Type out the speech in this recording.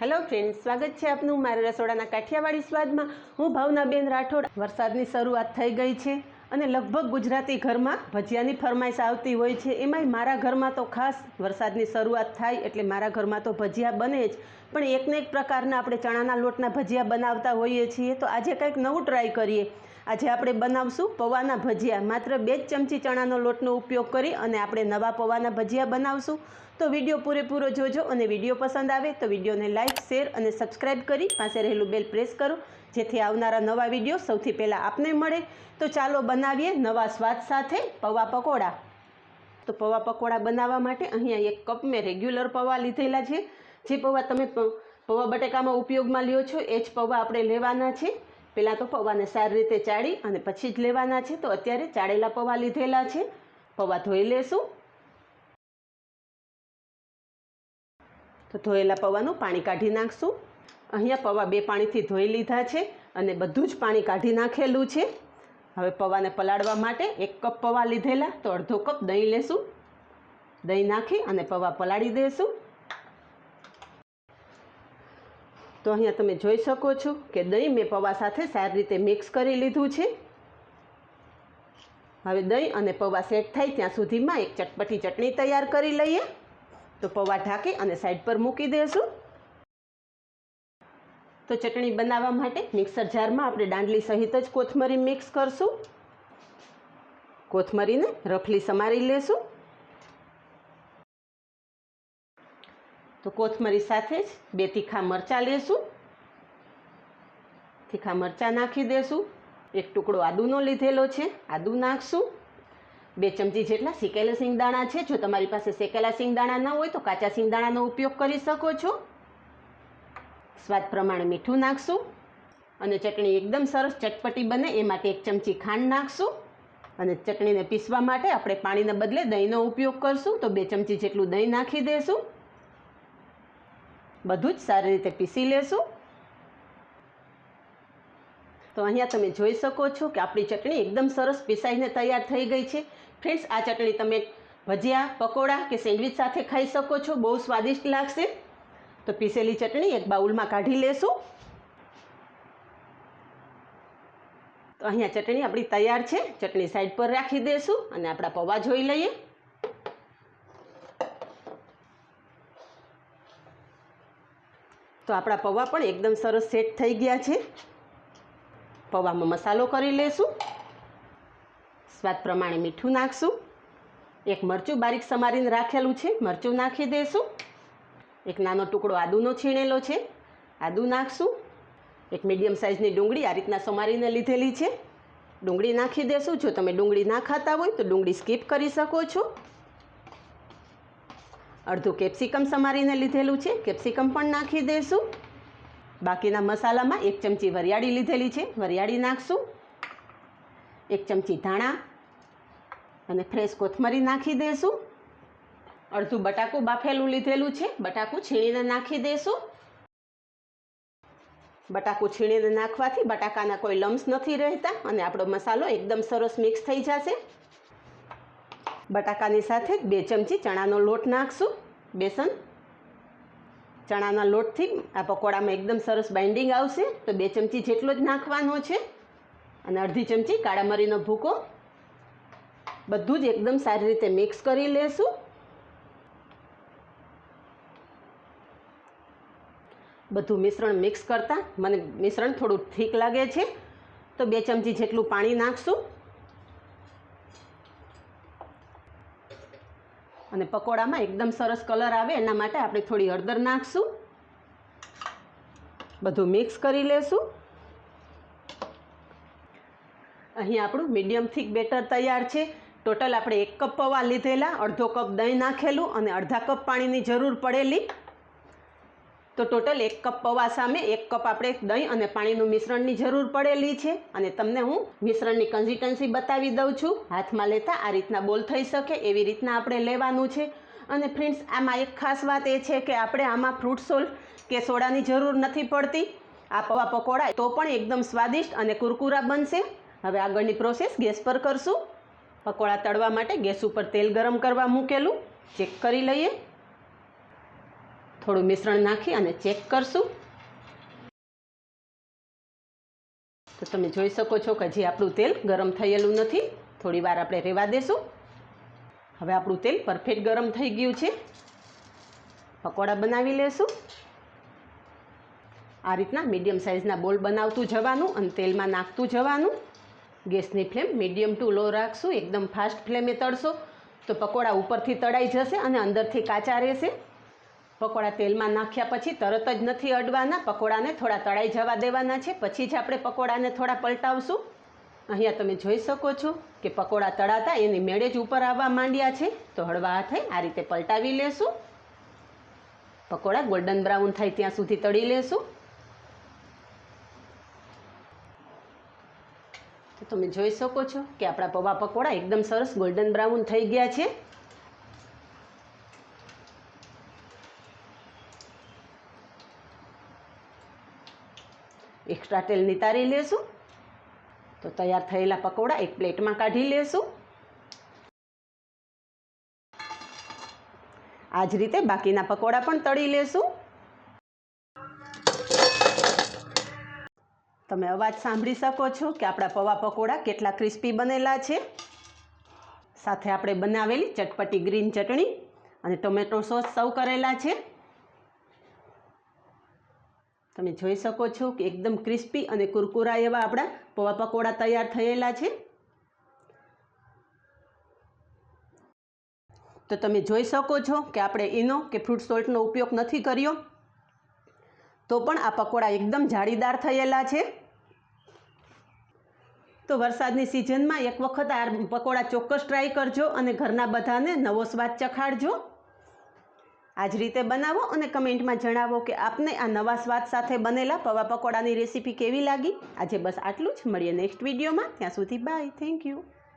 Hello friend સ્વાગત છે આપનું મારા રસોડાના કાઠિયાવાડી સ્વાદમાં. હું ભાવનાબેન રાઠોડ. વરસાદની શરૂઆત થઈ ગઈ છે અને લગભગ ગુજરાતી ઘરમાં ભજીયાની ફરમાઈશ આવતી હોય છે. એમાંય મારા ઘરમાં તો ખાસ વરસાદની શરૂઆત થાય એટલે મારા ઘરમાં તો ભજીયા બને જ. પણ એકને એક પ્રકારના આપણે ચણાના લોટના ભજીયા બનાવતા હોઈએ છીએ. તો આજે કંઈક નવું ટ્રાય કરીએ. આજે આપણે બનાવશું પૌવાના ભજીયા. માત્ર બે જ ચમચી ચણાનો લોટનો ઉપયોગ કરી અને આપણે નવા પૌવાના ભજીયા બનાવશું. તો વીડિયો પૂરેપૂરો જોજો અને વીડિયો પસંદ આવે તો વિડીયોને લાઇક શેર અને સબસ્ક્રાઇબ કરી પાસે રહેલું બેલ પ્રેસ કરો, જેથી આવનારા નવા વીડિયો સૌથી પહેલાં આપને મળે. તો ચાલો બનાવીએ નવા સ્વાદ સાથે પૌવા પકોડા. તો પૌવા પકોડા બનાવવા માટે અહીંયા એક કપ મેં રેગ્યુલર પૌવા લીધેલા છે. જે પૌવા તમે પૌવા બટેકામાં ઉપયોગમાં લ્યો છો એ જ પૌવા આપણે લેવાના છે. પહેલાં તો પૌવાને સારી રીતે ચાળી અને પછી જ લેવાના છે. તો અત્યારે ચાળેલા પૌવા લીધેલા છે. પૌવા ધોઈ લેશું. તો ધોયેલા પૌવાનું પાણી કાઢી નાખશું. અહીંયા પૌવા બે પાણીથી ધોઈ લીધા છે અને બધું જ પાણી કાઢી નાખેલું છે. હવે પૌવાને પલાળવા માટે એક કપ પૌવા લીધેલા. તો અડધો કપ દહીં લેશું. દહીં નાખી અને પૌવા પલાળી દઈશું તો અહીંયા તમે જોઈ શકો છો કે દહીં મેં પૌવા સાથે સારી રીતે મિક્સ કરી લીધું છે. હવે દહીં અને પૌવા સેટ થાય ત્યાં સુધીમાં એક ચટપટી ચટણી તૈયાર કરી લઈએ. તો પૌવા ઢાંકી અને સાઈડ પર મૂકી દેશું. તો ચટણી બનાવવા માટે મિક્સર જારમાં આપણે દાંડલી સહિત જ કોથમરી મિક્સ કરશું. કોથમરીને રફલી સમારી લેશું. તો કોથમરી સાથે જ બે તીખા મરચાં લેશું. તીખા મરચાં નાખી દેશું. એક ટુકડો આદુનો લીધેલો છે, આદુ નાખશું. બે ચમચી જેટલા શેકેલા સિંગદાણા છે. જો તમારી પાસે શેકેલા સિંગદાણા ન હોય તો કાચા સિંગદાણાનો ઉપયોગ કરી શકો છો. સ્વાદ પ્રમાણે મીઠું નાખશું અને ચટણી એકદમ સરસ ચટપટી બને એ માટે એક ચમચી ખાંડ નાખશું અને ચટણીને પીસવા માટે આપણે પાણીને બદલે દહીંનો ઉપયોગ કરશું. તો બે ચમચી જેટલું દહીં નાખી દઈશું બધું જ સારી રીતે પીસી લેશું. તો અહીંયા તમે જોઈ શકો છો કે આપણી ચટણી એકદમ સરસ પીસાઈને તૈયાર થઈ ગઈ છે. ફ્રેન્ડ્સ, આ ચટણી તમે ભજીયા, પકોડા કે સેન્ડવિચ સાથે ખાઈ શકો છો. બહુ સ્વાદિષ્ટ લાગશે. તો પીસેલી ચટણી એક બાઉલમાં કાઢી લેશું. તો અહીંયા ચટણી આપણી તૈયાર છે. ચટણી સાઈડ પર રાખી દઈશું અને આપણા પૌવા જોઈ લઈએ. તો આપણા પૌવા પણ એકદમ સરસ સેટ થઈ ગયા છે. પૌવામાં મસાલો કરી લઈશું સ્વાદ પ્રમાણે મીઠું નાખશું. એક મરચું બારીક સમારીને રાખેલું છે. મરચું નાખી દઈશું એક નાનો ટુકડો આદુનો છીણેલો છે. આદુ નાખશું. એક મીડિયમ સાઇઝની ડુંગળી આ રીતના સમારીને લીધેલી છે. ડુંગળી નાખી દેશું. જો તમે ડુંગળી ના ખાતા હોય તો ડુંગળી સ્કીપ કરી શકો છો. અડધું કેપ્સિકમ સમારીને લીધેલું છે. કેપ્સિકમ પણ નાખી દઈશું બાકીના મસાલામાં એક ચમચી વરિયાળી લીધેલી છે. વરિયાળી નાખશું. એક ચમચી ધાણા અને ફ્રેશ કોથમરી નાખી દઈશું અડધું બટાકું બાફેલું લીધેલું છે. બટાકું છીણીને નાખી દઈશું બટાકું છીણીને નાખવાથી બટાકાના કોઈ લમ્સ નથી રહેતા અને આપણો મસાલો એકદમ સરસ મિક્સ થઈ જશે. બટાકાની સાથે જ બે ચમચી ચણાનો લોટ નાખશું. બેસન. ચણાના લોટથી આ પકોડામાં એકદમ સરસ બાઇન્ડિંગ આવશે. તો બે ચમચી જેટલો જ નાખવાનો છે. અને અડધી ચમચી કાળા મરીનો ભૂકો. બધું જ એકદમ સારી રીતે મિક્સ કરી લેશું. બધું મિશ્રણ મિક્સ કરતાં મને મિશ્રણ થોડું ઠીક લાગે છે. તો બે ચમચી જેટલું પાણી નાખશું. અને પકોડામાં એકદમ સરસ કલર આવે, એના માટે આપણે થોડી હળદર નાખશું. બધું મિક્સ કરી લેશું. અહીં આપણું મીડિયમ થીક બેટર તૈયાર છે. ટોટલ આપણે એક કપ પૌવા લીધેલા, અડધો કપ દહીં નાખેલું અને અડધા કપ પાણીની જરૂર પડેલી. તો ટોટલ એક કપ પૌવા સામે એક કપ આપણે દહીં અને પાણીનું મિશ્રણની જરૂર પડેલી છે. અને તમને હું મિશ્રણની કન્સિસ્ટન્સી બતાવી દઉં છું. હાથમાં લેતા આ રીતના બોલ થઈ શકે એવી રીતના આપણે લેવાનું છે. અને ફ્રેન્ડ્સ, આમાં એક ખાસ વાત એ છે કે આપણે આમાં ફ્રૂટ સોલ્ટ કે સોડાની જરૂર નથી પડતી. આ પૌવા પકોડા તો પણ એકદમ સ્વાદિષ્ટ અને કુરકુરા બનશે. હવે આગળની પ્રોસેસ ગેસ પર કરશું. પકોડા તળવા માટે ગેસ ઉપર તેલ ગરમ કરવા મૂકેલું. ચેક કરી લઈએ. થોડું મિશ્રણ નાખી અને ચેક કરશું. તો તમે જોઈ શકો છો કે હજી આપણું તેલ ગરમ થયેલું નથી. થોડી વાર આપણે રહેવા દેશું. હવે આપણું તેલ પરફેક્ટ ગરમ થઈ ગયું છે. પકોડા બનાવી લેશું. આ રીતના મીડિયમ સાઇઝના બોલ બનાવતું જવાનું અને તેલમાં નાખતું જવાનું. ગેસની ફ્લેમ મીડિયમ ટુ લો રાખશું. એકદમ ફાસ્ટ ફ્લેમે તળશો. તો પકોડા ઉપરથી તળાઈ જશે અને અંદરથી કાચા રહેશે. પકોડા તેલમાં નાખ્યા પછી તરત જ નથી અડવાના, પકોડાને થોડા તળાઈ જવા દેવાના છે. પછી જ આપણે પકોડાને થોડા પલટાવશું. અહીંયા તમે જોઈ શકો છો કે પકોડા તળાતા એની મેળે જ ઉપર આવવા માંડ્યા છે. તો હળવા હાથે આ રીતે પલટાવી લેશું. પકોડા ગોલ્ડન બ્રાઉન થાય ત્યાં સુધી તળી લેશું. તો તમે જોઈ શકો છો કે આપણા પૌવા પકોડા એકદમ સરસ ગોલ્ડન બ્રાઉન થઈ ગયા છે. એક્સ્ટ્રા તેલ નિતારી લેશું. તો તૈયાર થયેલા પકોડા એક પ્લેટમાં કાઢી લેશું. આ જ રીતે બાકીના પકોડા પણ તળી લેશું. તમે અવાજ સાંભળી શકો છો કે આપણા પૌવા પકોડા કેટલા ક્રિસ્પી બનેલા છે. સાથે આપણે બનાવેલી ચટપટી ગ્રીન ચટણી અને ટોમેટો સોસ સર્વ કરેલા છે. તમે જોઈ શકો છો કે એકદમ ક્રિસ્પી અને કુરકુરા એવા આપણા પૌવા પકોડા તૈયાર થયેલા છે. તો તમે જોઈ શકો છો કે આપણે ઈનો કે ફ્રૂટ સોલ્ટનો ઉપયોગ નથી કર્યો. તો પણ આ પકોડા એકદમ જાળીદાર થયેલા છે. તો વરસાદની સિઝનમાં એક વખત આ પકોડા ચોક્કસ ટ્રાય કરજો અને ઘરના બધાને નવો સ્વાદ ચખાડજો. આ જ રીતે બનાવો અને કમેન્ટમાં જણાવો કે આપને આ નવા સ્વાદ સાથે બનેલા પૌવા પકોડાની રેસીપી કેવી લાગી? આજે બસ આટલું જ. મળીએ નેક્સ્ટ વિડીયોમાં ત્યાં સુધી બાય થેન્ક યુ